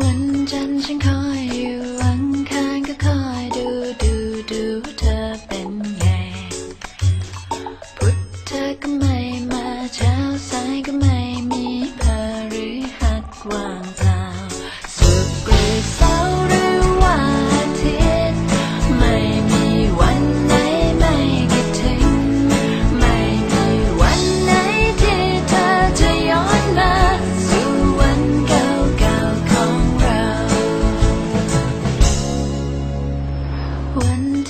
วันจันทร์ฉันคอย